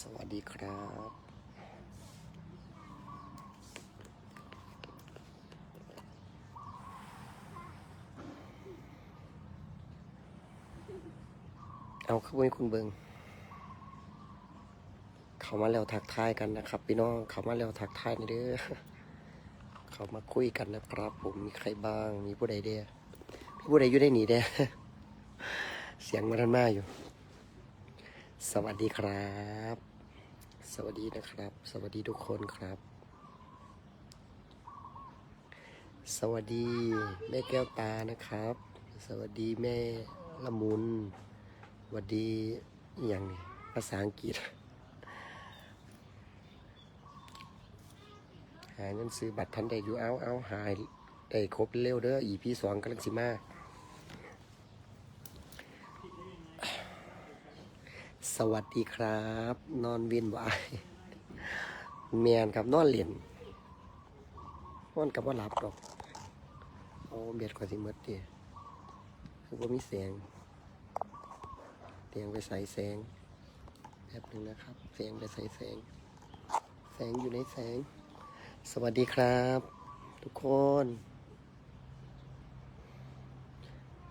สวัสดีครับเอาขบวนคุณเบิง เขามาแล้วทักทายกันนะครับ พี่น้อง เขามาแล้วทักทายหนี่อยเด้อ เขามาคุยกันนะครับ ผม มีใครบ้าง มีผู้ใดเด้อมีผู้ใดอยู่ได้หนีเด้อ เสียงมันทันมาอยู่ สวัสดีครับ สวัสดีนะครับ สวัสดีทุกคนครับ สวัสดีแม่แก้วตานะครับ สวัสดีแม่ละมุนสวัสดีอย่างภาษาอังกฤษ หาเงินซื้อบัตรทันได้อยู่เอาเอาหายได้ครบเร็วเด้ออีพีสองกำลังสิมา สวัสดีครับ นอนเวียนวายแมนครับนอนเหรียญนอนกับว่าหลับดอกโอ้เบียดกว่าสิมดเดียคือว่ามีแสงเตียงไปใส่แสงแป๊บหนึ่งนะครับแสงไปใส่แสง แสงอยู่ในแสง สวัสดีครับ ทุกคน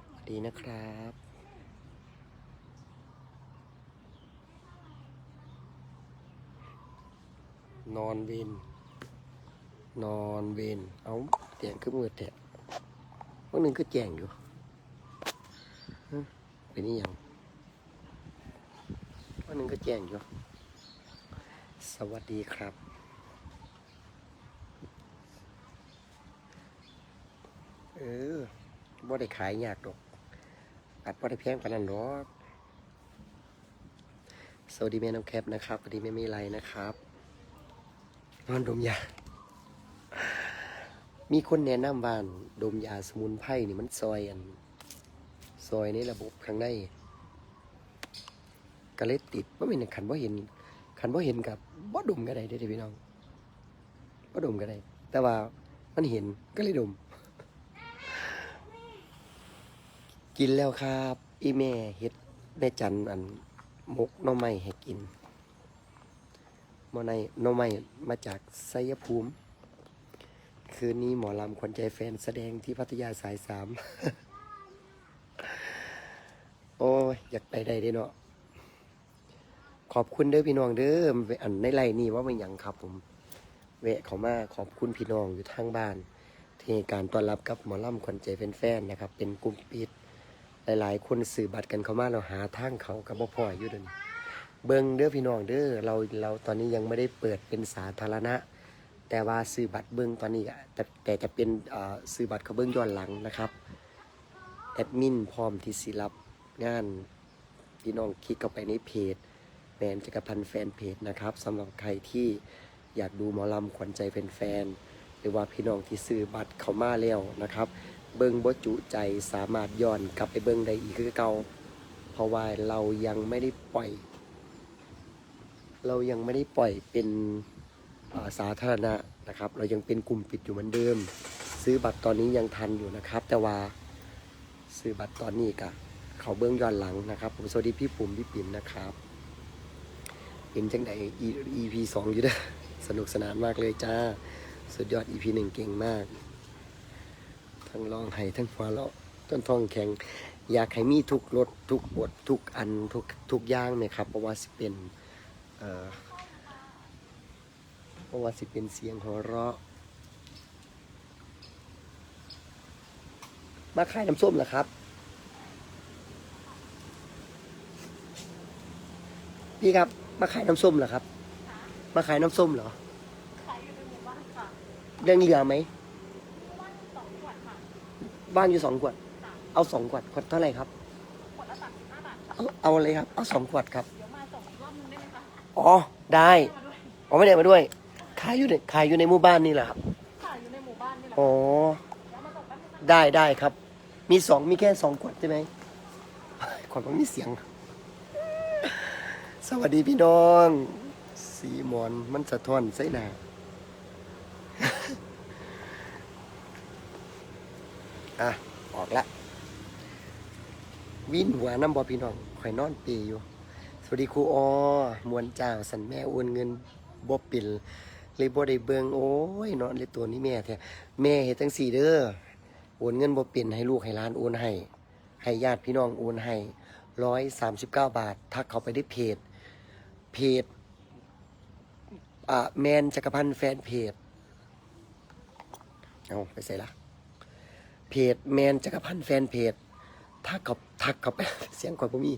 สวัสดีนะครับ นอนเวนนอนเวนเอาเตียงขึ้นมือแตะวันหนึ่งก็แจ้งอยู่เป็นนี่ยังวันหนึ่งก็แจ้งอยู่ สวัสดีครับ เออบ่ได้ขายยากดอกอัดบ่ได้แพงปานนั้นหรอกสวัสดีแม่น้องแคปนะครับ สวัสดีแม่มีไรนะครับ นอนดมยา มีคนแนะนำว่าดมยาสมุนไพรนี่มันซอยอัน ซอยในระบบข้างในก็เลยติดว่าเป็นขันว่าเห็นขันว่าเห็นกับบ่ดมก็ได้เด้พี่น้องบ่ดมก็ได้ แต่ว่ามันเห็นก็เลยดม กินแล้วครับ อีแม่เฮ็ดแม่จันอันมกน่องไม้ให้กิน มอในน้องใหม่มาจากไสยภูมิ คืนนี้หมอลำขวัญใจแฟนแสดงที่พัทยาสายสาม โอ้ย อยากไปได้เด้เนาะขอบคุณเด้อพี่น้องเด้ออันในไลน์นี่ว่าเป็นหยังครับผมแวะเขามาขอบคุณพี่น้องอยู่ทางบ้าน ที่การต้อนรับกับหมอลำขวัญใจแฟนๆนะครับ เป็นกลุ่มปิดหลายๆ คนสื่อบัตรกันเข้ามาเราหาทางเขากับบ่พออยู่เดิน เบิ้งเด้อพี่น้องเด้อเราเราตอนนี้ยังไม่ได้เปิดเป็นสาธารณะ แต่ว่าซื้อบัตรเบิ้งตอนนี้แต่แต่จะเป็นซื้อบัตรเขาเบิ้งย้อนหลังนะครับแอดมินพร้อมที่สิรับงานพี่น้องคลิกเข้าไปในเพจแมนจักรพันธ์แฟนเพจนะครับสำหรับใครที่อยากดูหมอลำขวัญใจแฟนๆหรือว่าพี่น้องที่ซื้อบัตรเขามาแล้วนะครับ เบิ้งบ่จุใจสามารถย้อนกลับไปเบิ้งได้อีกคือเก่าเพราะว่าเรายังไม่ได้ปล่อย เรายังไม่ได้ปล่อยเป็นาสาธารณะนะครับ เรายังเป็นกลุ่มปิดอยู่เหมือนเดิม ซื้อบัตรตอนนี้ยังทันอยู่นะครับ แต่ว่าซื้อบัตรตอนนี้กะเขาเบื้องย้อนหลังนะครับ ผมสวัสดีพี่ปุ่มพี่ปิ่มนะครับเป็นจังใด EP สองอยู่ด้อสนุกสนานมากเลยจ้า สุดยอด EP หนึ่งเก่งมาก ทั้งร้องไห้ทั้งหัวเราะต้นทองแข็ง อยากให้มีทุกรถทุกบททุกอันทุกทุกอย่างเนี่ยครับเพราะว่าสิเป็น เอ่อเพราะว่าสิเป็นเสียงหัวเราะ มาขายน้ำส้มเหรอครับ พี่ครับ มาขายน้ำส้มเหรอครับ มาขายน้ำส้มเหรอ ขายอยู่ในหมู่บ้านค่ะเรื่องเหลือไหม บ้านสองขวดค่ะบ้านอยู่สองขวดค่ะเอาสองขวดขวดเท่าไหร่ครับ ขวดละสามสิบห้าบาทค่ะ เอาเอาเลยครับ เอาสองขวดครับ อ๋อ ได้มาด้วยอ๋อไม่ได้มาด้วย ขายอยู่ในขายอยู่ในหมู่บ้านนี่แหละครับ ขายอยู่ในหมู่บ้านนี่แหละอ๋อเดี๋ยวมาส่งแป๊บนึงนะได้ได้ครับ มีสองมีแค่สองขวดใช่ไหมขวดมันมีเสียง สวัสดีพี่น้อง สีหมอนมันสะท้อนใส่หนาอะ ออกละ วินหัวน้ำบอพี่น้องข่อยนอนเปยอยู่ สวัสดีครูออมวนเจ้าสันแม่โอนเงินบ่ปิ่นเลยบ่ได้เบิงโอ้ยเนอนเลยตัวนี้แม่แท้แม่เฮ็ดจังสี่เด้อโอนเงินบ่ปิ่นให้ลูกให้หลานโอนให้ให้ญาติพี่น้องโอนให้ร้อยสามสิบเก้าบาทถ้าเขาไปได้เพจ เพจอ่าแมนจักรพันธ์แฟนเพจเอาไปใส่ละเพจแมนจักรพันธ์แฟนเพจถ้าเขาทักเขาไปเสียงก่อนผมมี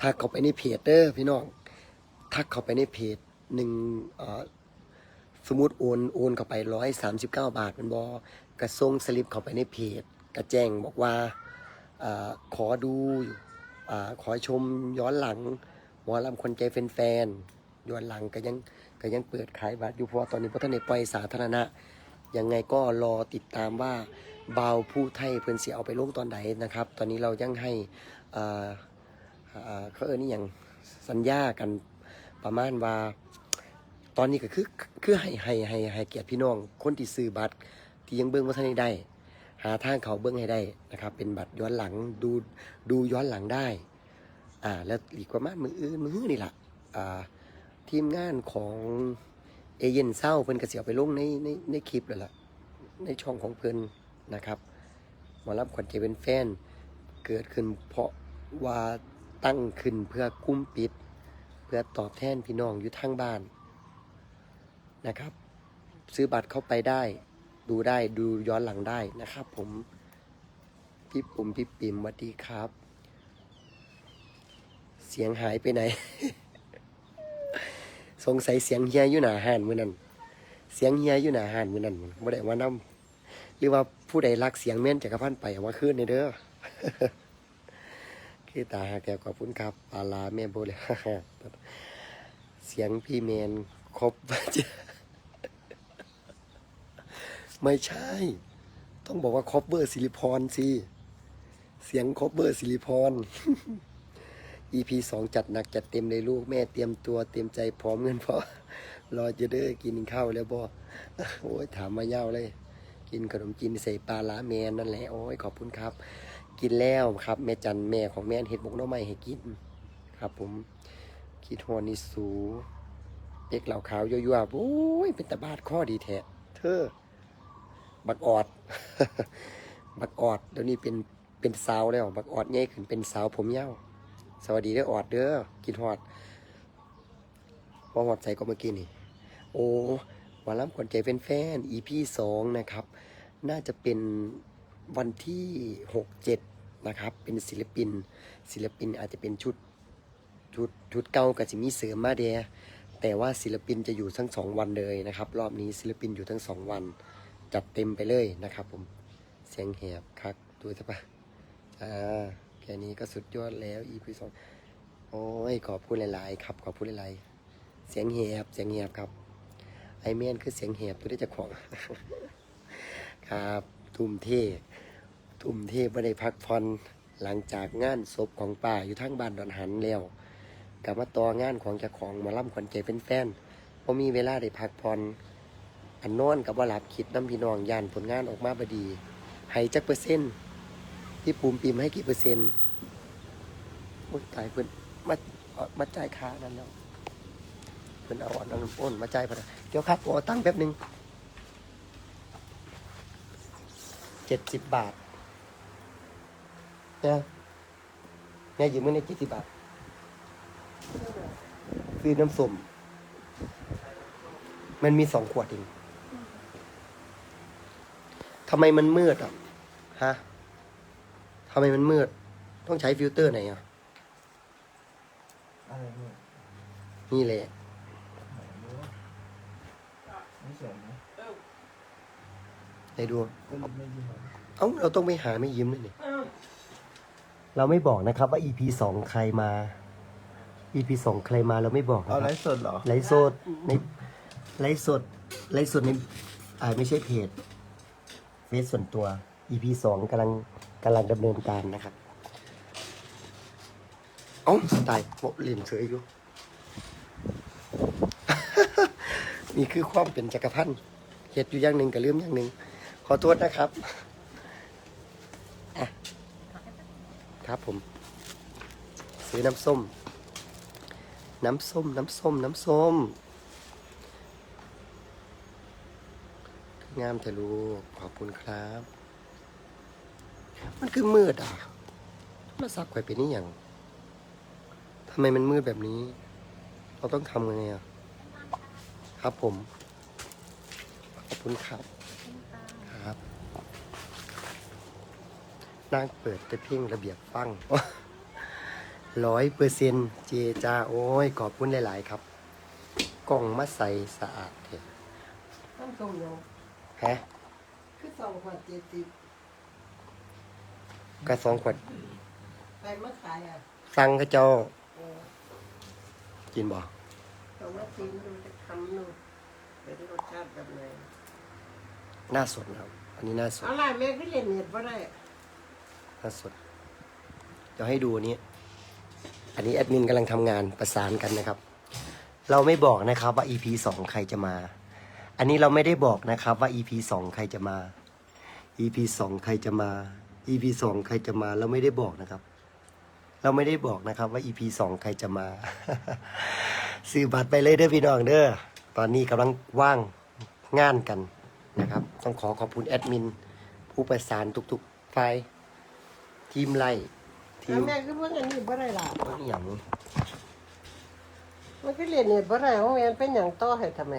ทักเขาไปในเพจเด้อพี่น้อง ทักเขาไปในเพจหนึ่งสมมติโอนโอนเข้าไปร้อยสามสิบเก้าบาทมันบอกระส่งสลิปเข้าไปในเพจกระแจ้งบอกว่าอขอดูอขอชมย้อนหลังหมอลำคนใจแฟนๆย้อนหลังก็ยังก็ยังเปิดขายบัตรอยู่เพราะตอนนี้พระท่านในปล่อยสาธารณะยังไงก็รอติดตามว่าเบาผู้ไทยเพิ่อนเสิเอาไปลงตอนไหนนะครับ ตอนนี้เรายังให้อ่าอ่า เขาเอ่ยนี่อย่างสัญญากันประมาณว่า ตอนนี้ก็คือคือให้ให้ให้ให้เกียรติพี่น้อง คนที่ซื้อบัตร ที่ยังเบิ้งว่าท่านได้ หาทางเขาเบิ้งให้ได้นะครับ เป็นบัตรย้อนหลังดูดูย้อนหลังได้ อ่า แล้วอีกประมาณมืออื่นมือนี่แหละอ่าทีมงานของเอเย่นเศร้าเพิ่นก็สิเอาไปลงในในในคลิปแล้วล่ะในช่องของเพิ่นนะครับหมอรับขวัญใจเป็นแฟน เกิดขึ้นเพราะว่า ตั้งขึ้นเพื่อกุ้มปิด เพื่อตอบแทนพี่น้องอยู่ทางบ้านนะครับ ซื้อบัตรเข้าไปได้ ดูได้ดูย้อนหลังได้นะครับ ผมพี่ปุ่มพี่ปิ่มสวัสดีครับ เสียงหายไปไหน สงสัยเสียงเฮียอยู่หนาหานมือนั้นเสียงเฮียอยู่หนาหานมือนั้นบ่ได้ว่านํหรือว่าผู้ใดรักเสียงแม่นจักรพันไปเอามาคืนในเด้อ คือตาหักแก้วขอบคุณครับปลาลาแม่โบเลยเสียงพี่แมนครบไม่ใช่ ต้องบอกว่าคอปเบอร์สิริพรสิเสียงคอปเบอร์สิริพร EP สองจัดหนักจัดเต็มเลยลูกแม่เตรียมตัวเตรียมใจพร้อมเงินพอรอจะเด้อกินข้าวแล้วบ่โอ้ยถามมาเย้าเลย กินขนมจีนใส่ปลาล้าแมนนั่นแหละโอ้ยขอบคุณครับ กินแล้วครับ แม่จันแม่ของแม่เห็ดหมกน้อไม้ให้กินครับ ผมคิดฮอนิสูเด็กเหล่าขาวยั่วๆโอ้ยเป็นตาบาดข้อดีแท้เธอ บักออด บักออดเดี๋ยวนี้เป็นเป็นสาวแล้ว บักออดใหญ่ขึ้นเป็นสาวผมยาวสวัสดีเด้อออดเด้อกินฮอดพอฮอดใส่ก็เมื่อกี้นี่ โอ้หมอลำขวัญใจเป็นแฟน EP สองนะครับ น่าจะเป็น วันที่หกเจ็ดนะครับ เป็นศิลปิน ศิลปินอาจจะเป็นชุดชุดชุดเก่ากับจิมีเสริมมาเดียแต่ว่าศิลปินจะอยู่ทั้งสองวันเลยนะครับ รอบนี้ศิลปินอยู่ทั้งสองวัน จัดเต็มไปเลยนะครับผมเสียงแหบคักดูใช่ปะอ่าแค่นี้ก็สุดยอดแล้ว EP สองโอ้ยขอบคุณหลาย ๆ ครับขอบคุณหลายๆเสียงแหบเสียงแหบครับไอแมนคือเสียงแหบตัวได้จะของครับ ทุ่มเท ทุ่มเทไม่ได้พักผ่อนหลังจากงานศพของป่าอยู่ทั้งบ้านดอนหันแล้วกลับมาต่องานของเจ้าของมาล่ำขวัญใจเป็นแฟนพอมีเวลาได้พักผ่อนอันนอนกับว่าหลับคิดน้ำพี่น้องย่านผลงานออกมาบดีให้จักเปอร์เซ็นต์พี่ปูมปิมให้กี่เปอร์เซ็นต์โอ้ยตายเพิ่นมาเอามาจ่ายค่านั้นแล้วเพิ่นเอาอันนั้นอ้นมาจ่ายพอดเดี๋ยวครับโอตั้งแป๊บหนึ่ง เจ็ดสิบบาทเนี่ยเนี่ยยืมเงินในเจ็ดสิบบาทซื้อน้ำส้มมันมีสองขวดเองทำไมมันมืดอะ ฮะทำไมมันมืด ต้องใช้ฟิลเตอร์ไหนอะ อะไรเนี่ยนี่แหละ ไม่สวยนะ ไหนดูก็ไม่ดีหรอกเอ้า เราต้องไปหาไม่ยิ้มด้วยนี่เราไม่บอกนะครับว่า EP สองใครมา EP สองใครมาเราไม่บอกนะคเอารับไลฟ์สดเหรอ ไลฟ์สดในไลฟ์สดไลฟ์สดในอ่าไม่ใช่เพจเฟซส่วนตัว EP สองกำลังกำลังดำเนินการนะครับ เอ้าตายโมเล่นเฉยอยู่ นี่คือความเป็นจักรพันธ์เหตุอยู่อย่างหนึ่งกับลืมอย่างหนึ่ง ขอโทษนะครับครับผม ซื้อน้ำส้ม น้ำส้ม น้ำส้ม น้ำส้ม งามเถอะลูก ขอบคุณครับ มันคือมืดอะโทรศัพท์ข่เป็นนี่อย่างทำไมมันมืดแบบนี้ เราต้องทำยังไงอะ ครับผม ขอบคุณครับ นางเปิดแต่เพ่งระเบียบฟังร้อยเปอร์เซ็นเจจาโอ้ย ขอบคุณหลาย ๆ ครับ กล่องมาใสสะอาดเถอะต้องส่งยังฮะคือสองขวดเจ็ดสิบกระสองขวดไปมาขายอะสั่งเข้าเจ้าเออกินบ่ต้องมาชิมดูจะทำดูเป็นรสชาติแบบไหนหน้าสดครับ อันนี้หน้าสด เอาล่ะแม่ก็เล่นเน็ตบ่ได้หน้าสดจะให้ดูนี้ อันนี้แอดมินกำลังทำงานประสานกันนะครับ เราไม่บอกนะครับว่า EP สองใครจะมา อันนี้เราไม่ได้บอกนะครับว่า EP สองใครจะมา EP สองใครจะมา EP สองใครจะมา เราไม่ได้บอกนะครับ เราไม่ได้บอกนะครับว่า EP สองใครจะมา ซื้อบัตรไปเลยเด้อพี่น้องเด้อ ตอนนี้กำลังว่างงานกันนะครับ ต้องขอขอบคุณแอดมินผู้ประสานทุกๆฝ่าย ทีมไล่ทีแล้วมแม่ก็เพิ่งอันนี้บ่ได้ล่ะอหย่างมันก็เล่นเน็ตบ่ได้ของแม่เป็นหยังต่อให้ทำไม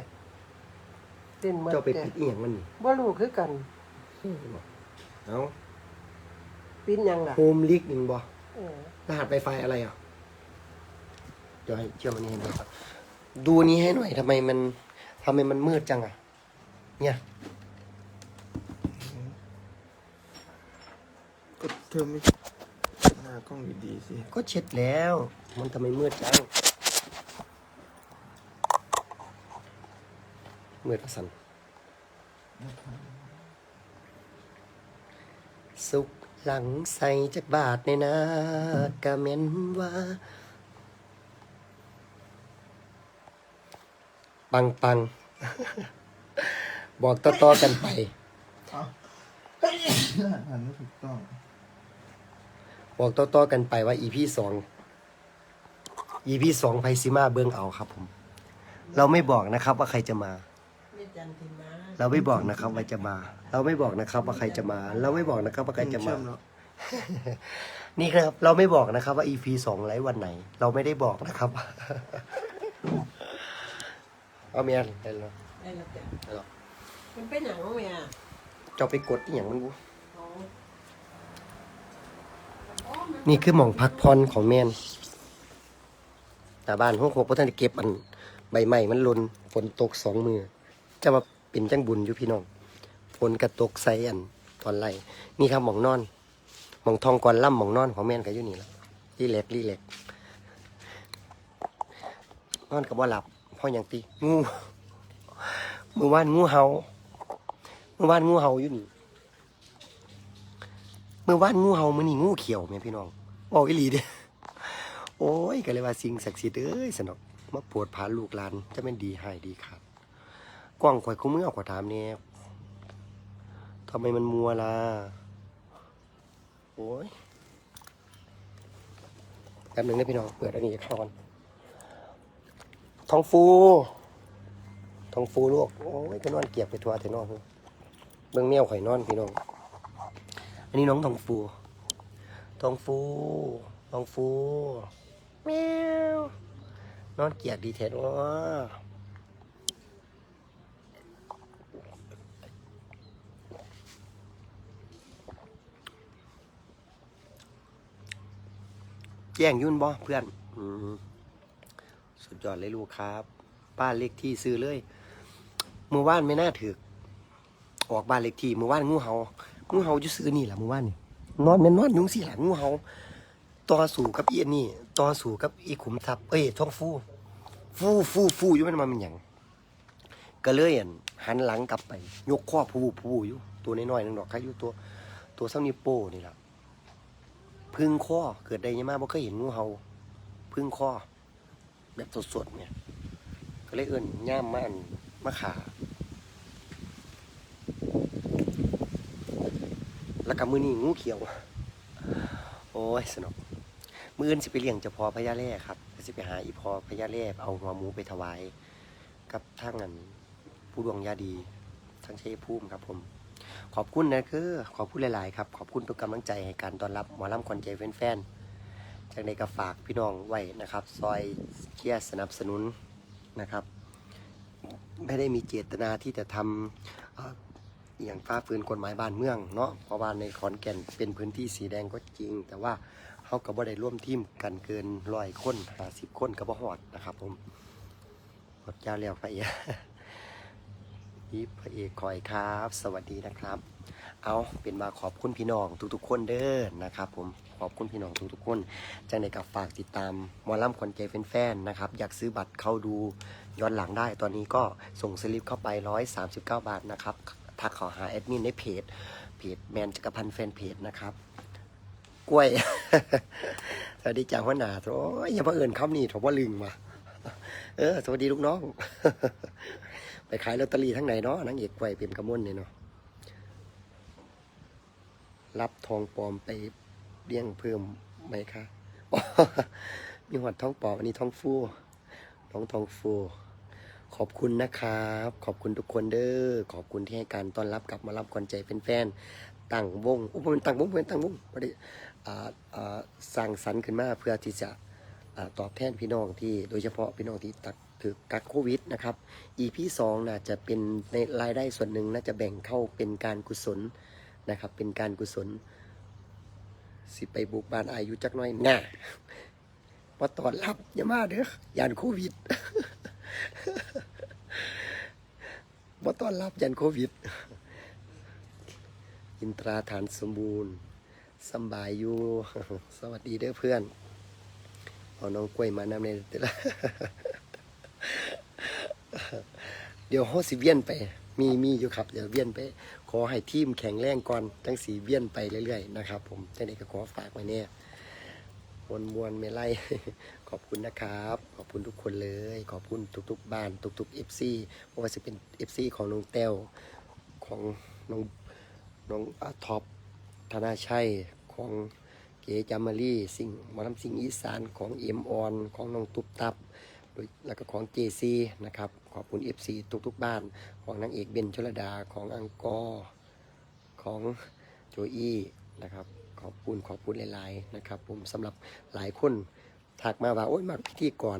เล่นหมดเจ้าไปแต่ปิดอีหยังมันนี่บ่รู้คือกันเอาปิดหยังล่ะโฮมลิกหนึ่งบ่เออรหัสไวไฟอะไรอะเดี๋ยวให้เชื่อมันนี่ให้หน่อยครับดูนี้ให้หน่อยทำไมมันทำไมมันมืดจังอะ เนี่ย ก็เธอไม่หน้ากล้องดีๆสิ ก็เช็ดแล้ว มันทำไมมืดจังมืดประสันสุขหลังใส่จากบาทในนากะเม็นว่า ปังปังบอกต่อๆกันไปอ่านไม่ถูกต้อง บอกต่อๆกันไปว่า EP สอง EP สองไพซิมาเบิงเอาครับผม เราไม่บอกนะครับว่าใครจะมาแม่จันทิมา เราไม่บอกนะครับว่าจะมา เราไม่บอกนะครับว่าใครจะมา เราไม่บอกนะครับว่าใครจะมาเชื่อมเนาะนี่ครับ เราไม่บอกนะครับว่า EP สองไลฟ์วันไหน เราไม่ได้บอกนะครับ เอาเมียนได้แล้วได้แล้วจ้ะได้แล้วมันเป็นหยังของแม่เจ้าไปกดอหย่างมันบูอ๋อ นี่คือหม่องพักพรของแมนแต่บ้านห้องหกพระท่านเก็บอันใบไม้มันหลนฝนตกสองมือ จะมาเป็นจังบุญอยู่พี่น้องฝนกระตกใส่อันตอนไรนี่ครับหม่องนอนหม่องทองก่อนล่ำหม่องนอนของแมนก็อยู่นี่แหละรีแลกซ์รีแลกซ์นอนกับว่าหลับพ่ออย่างตีงูเมื่อวานงูเห่าเมื่อวานงูเห่าอยู่นี่ เมื่อวานงูเห่ามื่อนี่งูเขียวแม่พี่น้องบอกอีหลีเด้อโอ้ยก็เลยว่าสิ่งศักดิ์สิทธิ์เอ้ยสนอกมาปวดพาลูกหลานจะเป็นดีให้ดีครับกว้างข่อยคุ้มือเอขอถามเนี่ยทำไมมันมัวล่ะโอ้ยแป๊บหนึงนะพี่น้องเปิดอันนี้ข้าก่อนทองฟูทองฟูลูกโอ้ยก็นอนเกียบไปทัวร์เทนอนเบิ่งแมวข่อยนอนพี่น้อง นนี้น้องทองฟู ทองฟู ทองฟูแมวนอนเกียกดีเทสว่าแย่งยุ่นบ่เพื่อนอืมสุดยอดเลยลูกครับบ้านเลขที่ซื้อเลยเมื่อวานไม่น่าถือออกบ้านเลขที่เมื่อวานงูเห่า งูเห่าจะซื้อนี่แหละเมื่อวานนี่นอนแม่นนอนยุงสิหลังงูเห่าต่อสู่กับอีอันนี่ต่อสู่กับอีขุมทรัพย์เอ้ยท้องฟูฟูฟูฟูอยู่มันมาเป็นหยังก็เลยอั่นหันหลังกลับไป ยกข้อผู้ผู้อยู่ตัวน้อยๆนึงดอกใครอยู่ตัว ตัวเท่านิ้โป้นี่แหละพึ่งข้อเกิดได้ยังมาบ่เคยเห็นงูเห่าพึ่งข้อแบบสดๆเนี่ย ก็เลยเอิ้นย่ามมาอันมาขา แล้วก็มือนี้งูเขียว โอ้ยสนุกมืออื่นสิไปเลี้ยงเจ้าพ่อพญาแร่ครับสิไปหาอีพอพญาเล่เอาหัวหมูไปถวาย กับทางนั้นผู้ดวงยาดีทั้งชัยภูมิครับผม ขอบคุณนะคือขอบคุณหลายๆครับขอบคุณทุกกำลังใจให้การต้อนรับหมอลำควนใจแฟนๆจากในกระฝากพี่น้องไว้นะครับ ซอยเชียร์สนับสนุนนะครับ ไม่ได้มีเจตนาที่จะทำ เอ่ออหย่างฟ้าฝืนกฎหมายบ้านเมืองเนาะเพราะว่าในขอนแก่นเป็นพื้นที่สีแดงก็จริง แต่ว่าเขาก็บ่ได้ร่วมทีมกันเกินร้อยคนห้าสิบคนก็บ่หอดนะครับ ผมหมดยาแล้วพระเอกนี่พระเอกคอยครับ สวัสดีนะครับ เอาเป็นมาขอบคุณพี่น้องทุกๆคนเด้อนะครับผมขอบคุณพี่น้องทุกๆคนจังในกับฝากติดตามมอลล่ำคนใจแฟนๆนะครับ อยากซื้อบัตรเข้าดูย้อนหลังได้ ตอนนี้ก็ส่งสลิปเข้าไป 139 บาทนะครับ ทักขอหาแอดมินในเพจ เพจแมนจักรพันธ์แฟนเพจนะครับ กล้วย สวัสดีจ้าหัวหน้าโอ้ยอย่าเพิ่งเอินคำนี้ถว่าลึงมาเออ สวัสดีลูกน้อง ไปขายลอตเตอรี่ทั้งไหนเนาะนางเอกกล้วยเป็นกระมวลเนี่ยเนาะรับทองปลอมไปเลี้ยงเพิ่มไหมคะ มีหอดทองปลอมอันนี้ทองฟูน้องทองฟู ขอบคุณนะครับ ขอบคุณทุกคนเด้อ ขอบคุณที่ให้การต้อนรับกลับมารับควันใจแฟนๆตั้งวงอุปเป็นตั้งวงเป็นตั้งวงบ่ได้อ่าอ่าสร้างสรรค์ขึ้นมาเพื่อที่จะอตอบแทนพี่น้องที่โดยเฉพาะพี่น้องที่ตักถือกักโควิดนะครับ EP สองน่าจะเป็นในรายได้ส่วนหนึ่งน่าจะแบ่งเข้าเป็นการกุศลนะครับ เป็นการกุศล สิไปบุกบ้านอายุจักหน้อยน่ะมาตอนรับอย่ามาเด้อยานโควิด มาตอนรับยันโควิด อินตราฐานสมบูรณ์สบายอยู่ สวัสดีเด้อเพื่อน เอาน้องกล้วยมานำในเดี๋ยวละเดี๋ยวโฮสิเวียนไป มีมีอยู่ครับ เดี๋ยวเวียนไป ขอให้ทีมแข็งแรงก่อน ทั้งสีเวียนไปเรื่อยๆนะครับ ผมจังไดก็ขอฝากไว้เนี่ย มวนมวนไม่ไล่ขอบคุณนะครับ ขอบคุณทุกคนเลย ขอบคุณทุก ๆ บ้านทุกๆ FC เพราะว่าจะเป็น FC ของน้องแต้วของน้องน้องอท็อปธนาชัยของเก๋จามารีสิ่งหมอลำสิ่งอีสานของเอ็มออนของน้องตุ๊บตับแล้วก็ของ JC นะครับขอบคุณ FC ทุกๆบ้านของนางเอกเบนชลดาของอังกอร์ของโจอี้นะครับ ขอบคุณขอบคุณหลายๆนะครับ ผมสำหรับหลายคนทักมาว่าโอ้ยมักพิธีกร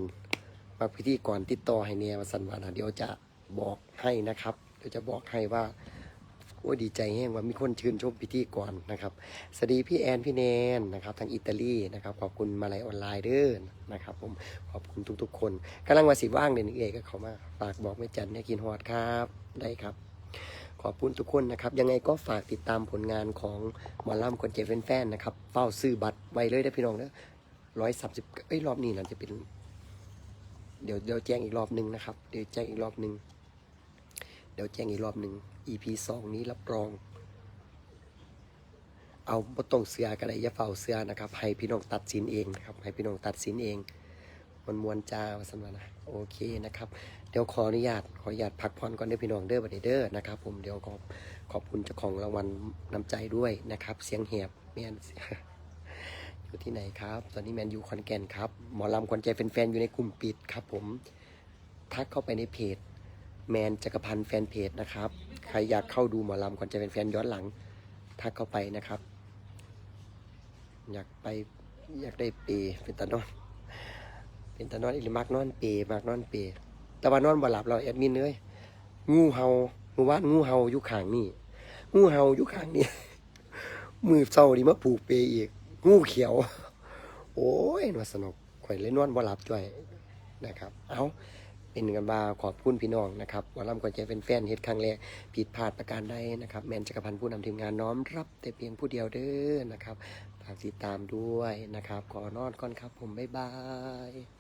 มักพิธีกรติดต่อให้เนี่ยมาสันวานะเดี๋ยวจะบอกให้นะครับเดี๋ยวจะบอกให้ว่าโอ้ดีใจแห้งว่ามีคนชื่นชมพิธีกรนนะครับสวัสดีพี่แอนพี่แนนนะครับทางอิตาลีนะครับขอบคุณมาลัยออนไลน์เด้อนะครับ ผมขอบคุณทุกๆ คนกำลังว่าสิว่างเด่นเอกก็เขามาฝากบอกไม่จันเนี่ยกินฮอดครับได้ครับ ขอบคุณทุกคนนะครับ ยังไงก็ฝากติดตามผลงานของหมอลำคนเจ็บแฟนๆนะครับเฝ้าซื้อบัตรไว้เลยนะพี่น้องนะร้อยสามสิบเอ้ยรอบนี้น่าจะเป็น เดี๋ยวเดี๋ยวแจ้งอีกรอบหนึ่งนะครับ เดี๋ยวแจ้งอีกรอบหนึ่งเดี๋ยวแจ้งอีกรอบหนึ่ง EP สองนี้รับรอง เอาบ่ต้องเสือกันเลยอย่าเฝ้าเสือนะครับ ให้พี่น้องตัดสินเองนะครับ ให้พี่น้องตัดสินเองมวนมวนจ้าว่าสำนักนะโอเคนะครับ เดี๋ยวขออนุญาตขออนุญาตพักผ่อนก่อนเด้อพี่น้องเด้อบัดเด้อนะครับผมเดี๋ยวขอบขอบคุณเจ้าของรางวัลน้ำใจด้วยนะครับ เสียงแหบแมนอยู่ที่ไหนครับ ตอนนี้แมนอยู่ขอนแก่นครับหมอลำควันใจแฟนๆอยู่ในกลุ่มปิดครับ ผมทักเข้าไปในเพจ แมนจักรพันธ์แฟนเพจนะครับใครอยากเข้าดูหมอลำควันใจแฟนๆย้อนหลัง ทักเข้าไปนะครับ อยากไปอยากได้เปย์เป็นตานอนเป็นตานอนอีหรือมักนอนเปย์มักนอนเปย์ แต่ว่านอนบ่หลับเราแอดมินเลยงูเห่าเมื่านงูเห่าอยู่ข้างนี่งูเห่าอยู่ข้างนี่มือเศร้าดีมาผูกเปย์อีก งูเขียว โอ้ยน่าสนุกข่อยเลยนนอนบ่หลับด้วยนะครับ เอาเป็นกันบาขอบคุณพี่น้องนะครับวอลลัมก่อนใจเป็นแฟนเฮ็ดครั้งแรกผิดพลาดประการใดนะครับ แมนจักรพันธ์ผู้นำทีมงานน้อมรับแต่เพียงผู้เดียวเด้อนะครับฝากติดตามด้วยนะครับ ขอนอนก่อนครับผมบ๊ายบาย